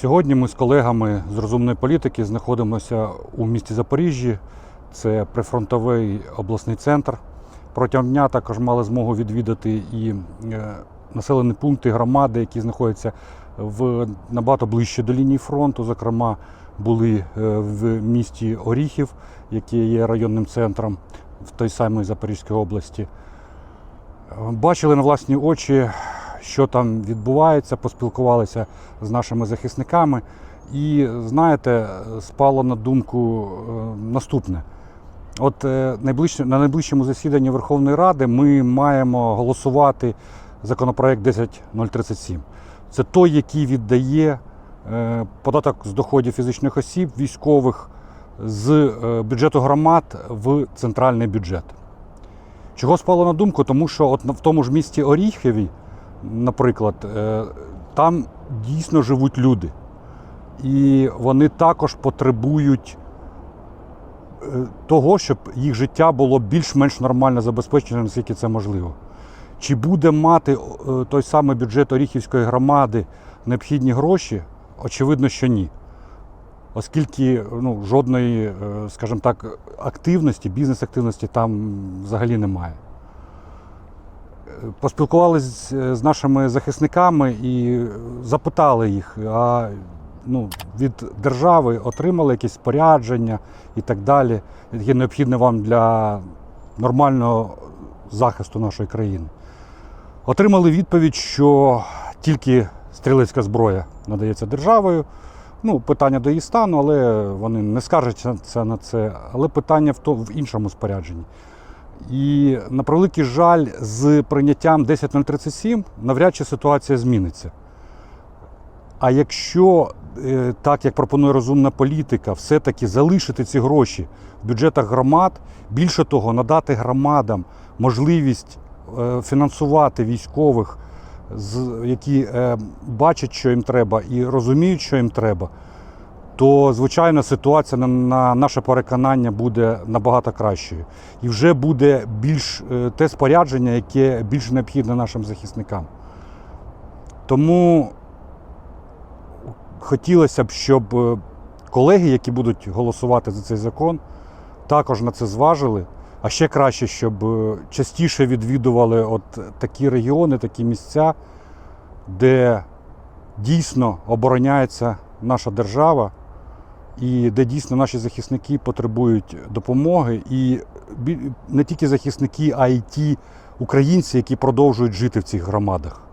Сьогодні ми з колегами з розумної політики знаходимося у місті Запоріжжі. Це прифронтовий обласний центр. Протягом дня також мали змогу відвідати і е, населені пункти громади, які знаходяться в набагато ближче до лінії фронту. Зокрема, були е, в місті Оріхів, яке є районним центром в той самій Запорізькій області. Бачили на власні очі, що там відбувається, поспілкувалися з нашими захисниками. І знаєте, спало на думку е, наступне. От е, на найближчому засіданні Верховної Ради ми маємо голосувати законопроект 10037. Це той, який віддає е, податок з доходів фізичних осіб, військових з бюджету громад в центральний бюджет. Чого спало на думку? Тому що от в тому ж місті Оріхові, наприклад, е, там дійсно живуть люди. І вони також потребують е, того, щоб їх життя було більш-менш нормально забезпечено, наскільки це можливо. Чи буде мати е, той самий бюджет Оріхівської громади необхідні гроші? Очевидно, що ні. Оскільки ну, жодної, скажімо так, активності, бізнес-активності там взагалі немає. Е, Поспілкувалися з нашими захисниками і запитали їх, а ну, від держави отримали якісь спорядження і так далі, яке необхідне вам для нормального захисту нашої країни. Отримали відповідь, що тільки стрілецька зброя надається державою. Ну, питання до її стану, але вони не скаржаться на це. Але питання в, то, в іншому спорядженні. І на превеликий жаль, з прийняттям 10037 навряд чи ситуація зміниться. А якщо, е, так як пропонує розумна політика, все-таки залишити ці гроші в бюджетах громад, більше того, надати громадам можливість е, фінансувати військових, які е, бачать, що їм треба, і розуміють, що їм треба, то звичайно ситуація на, на наше переконання буде набагато кращою. І вже буде більш е, те спорядження, яке більш необхідне нашим захисникам. Тому хотілося б, щоб е, колеги, які будуть голосувати за цей закон, також на це зважили. А ще краще, щоб е, частіше відвідували от такі регіони, такі місця, де дійсно обороняється наша держава, і де дійсно наші захисники потребують допомоги. І не тільки захисники, а й ті українці, які продовжують жити в цих громадах.